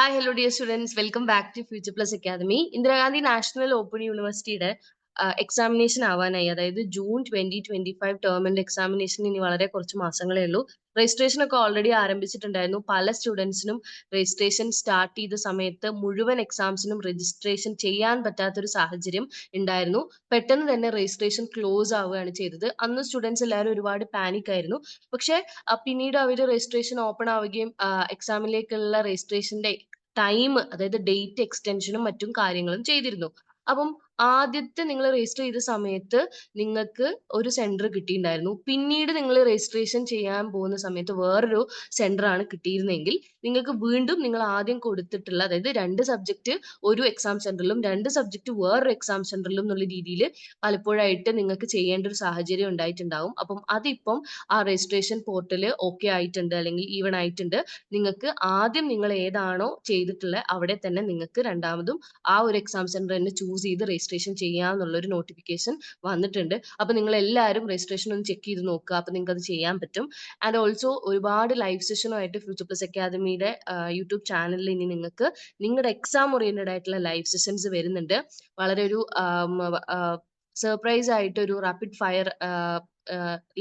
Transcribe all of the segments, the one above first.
Hi hello dear students welcome back to future plus academy Indira Gandhi national open യൂണിവേഴ്സിറ്റിയുടെ examination ആവാനായി. അതായത് June twenty twenty five ടേമിന്റെ examination ഇനി വളരെ കുറച്ച് മാസങ്ങളേ ഉള്ളൂ. രജിസ്ട്രേഷൻ ഒക്കെ ഓൾറെഡി ആരംഭിച്ചിട്ടുണ്ടായിരുന്നു. പല സ്റ്റുഡൻസിനും രജിസ്ട്രേഷൻ സ്റ്റാർട്ട് ചെയ്ത സമയത്ത് മുഴുവൻ എക്സാംസിനും രജിസ്ട്രേഷൻ ചെയ്യാൻ പറ്റാത്തൊരു സാഹചര്യം ഉണ്ടായിരുന്നു. പെട്ടെന്ന് തന്നെ രജിസ്ട്രേഷൻ ക്ലോസ് ആവുകയാണ് ചെയ്തത്. അന്ന് സ്റ്റുഡൻസ് എല്ലാവരും ഒരുപാട് പാനിക് ആയിരുന്നു. പക്ഷെ പിന്നീട് അവർ രജിസ്ട്രേഷൻ ഓപ്പൺ ആവുകയും എക്സാമിലേക്കുള്ള രജിസ്ട്രേഷന്റെ ടൈം അതായത് ഡേറ്റ് എക്സ്റ്റൻഷനും മറ്റും കാര്യങ്ങളും ചെയ്തിരുന്നു. അപ്പം ആദ്യത്തെ നിങ്ങൾ രജിസ്റ്റർ ചെയ്ത സമയത്ത് നിങ്ങൾക്ക് ഒരു സെന്റർ കിട്ടിയിട്ടുണ്ടായിരുന്നു. പിന്നീട് നിങ്ങൾ രജിസ്ട്രേഷൻ ചെയ്യാൻ പോകുന്ന സമയത്ത് വേറൊരു സെന്റർ ആണ് കിട്ടിയിരുന്നെങ്കിൽ നിങ്ങൾക്ക് വീണ്ടും നിങ്ങൾ ആദ്യം കൊടുത്തിട്ടുള്ള അതായത് രണ്ട് സബ്ജക്റ്റ് ഒരു എക്സാം സെന്ററിലും രണ്ട് സബ്ജക്റ്റ് വേറൊരു എക്സാം സെന്ററിലും എന്നുള്ള രീതിയിൽ പലപ്പോഴായിട്ട് നിങ്ങൾക്ക് ചെയ്യേണ്ട ഒരു സാഹചര്യം ഉണ്ടായിട്ടുണ്ടാവും. അപ്പം അതിപ്പം ആ രജിസ്ട്രേഷൻ പോർട്ടൽ ഓക്കെ ആയിട്ടുണ്ട് അല്ലെങ്കിൽ ഈവൺ ആയിട്ടുണ്ട്. നിങ്ങൾക്ക് ആദ്യം നിങ്ങൾ ഏതാണോ ചെയ്തിട്ടുള്ളത് അവിടെ തന്നെ നിങ്ങൾക്ക് രണ്ടാമതും ആ ഒരു എക്സാം സെന്റർ തന്നെ ചൂസ് ചെയ്ത് രജിസ്ട്രേഷൻ ചെയ്യാം ഒരു നോട്ടിഫിക്കേഷൻ വന്നിട്ടുണ്ട്. അപ്പൊ നിങ്ങൾ എല്ലാവരും രജിസ്ട്രേഷൻ ഒന്ന് ചെക്ക് ചെയ്ത് നോക്കുക. അപ്പൊ നിങ്ങൾക്ക് അത് ചെയ്യാൻ പറ്റും. ആൻഡ് ഓൾസോ ഒരുപാട് ലൈവ് സെഷനുമായിട്ട് ഫ്യൂച്ചർ പ്ലസ് അക്കാദമിയുടെ യൂട്യൂബ് ചാനലിൽ ഇനി നിങ്ങൾക്ക് നിങ്ങളുടെ എക്സാം ഓറിയന്റഡ് ആയിട്ടുള്ള ലൈവ് സെഷൻസ് വരുന്നുണ്ട്. വളരെ ഒരു സർപ്രൈസ് ആയിട്ട് ഒരു rapid fire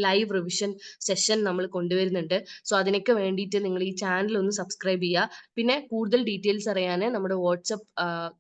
live revision session നമ്മൾ കൊണ്ടുവരുന്നുണ്ട്. സോ അതിനൊക്കെ വേണ്ടിയിട്ട് നിങ്ങൾ ഈ ചാനൽ ഒന്ന് സബ്സ്ക്രൈബ് ചെയ്യുക. പിന്നെ കൂടുതൽ ഡീറ്റെയിൽസ് അറിയാൻ നമ്മുടെ വാട്സപ്പ്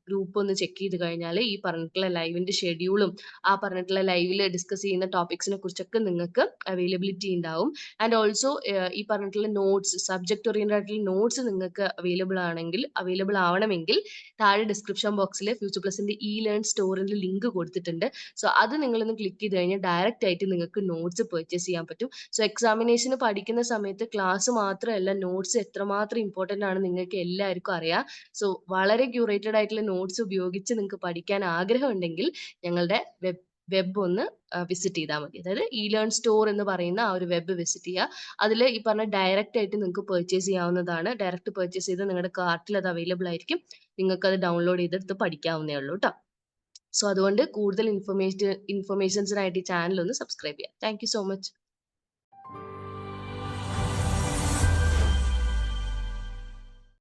ഗ്രൂപ്പ് ഒന്ന് ചെക്ക് ചെയ്ത് കഴിഞ്ഞാൽ ഈ പറഞ്ഞിട്ടുള്ള ലൈവിന്റെ ഷെഡ്യൂളും ആ പറഞ്ഞിട്ടുള്ള ലൈവിൽ ഡിസ്കസ് ചെയ്യുന്ന ടോപ്പിക്സിനെ കുറിച്ചൊക്കെ നിങ്ങൾക്ക് അവൈലബിലിറ്റി ഉണ്ടാവും. ആൻഡ് ഓൾസോ ഈ പറഞ്ഞിട്ടുള്ള നോട്ട്സ് സബ്ജക്ട് ഓറിയന്റഡ് ആയിട്ടുള്ള നോട്ട്സ് നിങ്ങൾക്ക് അവൈലബിൾ ആണെങ്കിൽ അവൈലബിൾ ആവണമെങ്കിൽ താഴെ ഡിസ്ക്രിപ്ഷൻ ബോക്സിൽ ഫ്യൂച്ചർ പ്ലസിന്റെ ഇ ലേൺ സ്റ്റോറിന്റെ ലിങ്ക് കൊടുത്തിട്ടുണ്ട്. സോ അത് നിങ്ങളൊന്ന് ക്ലിക്ക് ചെയ്ത് കഴിഞ്ഞാൽ ഡയറക്റ്റ് ആയിട്ട് നിങ്ങൾക്ക് നോട്ട്സ് പർച്ചേസ് ചെയ്യാൻ പറ്റും. സോ എക്സാമിനേഷന് പഠിക്കുന്ന സമയത്ത് ക്ലാസ് മാത്രമല്ല നോട്ട്സ് എത്രമാത്രം ഇമ്പോർട്ടന്റ് ആണ് നിങ്ങൾക്ക് എല്ലാവർക്കും അറിയാം. സോ വളരെ ക്യൂറേറ്റഡ് ആയിട്ടുള്ള നോട്ട്സ് ഉപയോഗിച്ച് നിങ്ങൾക്ക് പഠിക്കാൻ ആഗ്രഹമുണ്ടെങ്കിൽ ഞങ്ങളുടെ വെബ് വെബ് ഒന്ന് വിസിറ്റ് ചെയ്താൽ മതി. അതായത് ഇ ലേൺ സ്റ്റോർ എന്ന് പറയുന്ന ആ ഒരു വെബ് വിസിറ്റ് ചെയ്യുക. അതിൽ ഈ പറഞ്ഞ ഡയറക്റ്റ് ആയിട്ട് നിങ്ങൾക്ക് പർച്ചേസ് ചെയ്യാവുന്നതാണ്. ഡയറക്റ്റ് പർച്ചേസ് ചെയ്ത് നിങ്ങളുടെ കാർട്ടിൽ അത് അവൈലബിൾ ആയിരിക്കും. നിങ്ങൾക്ക് അത് ഡൗൺലോഡ് ചെയ്തെടുത്ത് പഠിക്കാവുന്നേ ഉള്ളൂ കേട്ടോ സോ അതുകൊണ്ട് കൂടുതൽ ഇൻഫർമേഷൻ ഇൻഫർമേഷൻസിനായിട്ട് ഈ ചാനൽ ഒന്ന് സബ്സ്ക്രൈബ് ചെയ്യാം. Thank you so much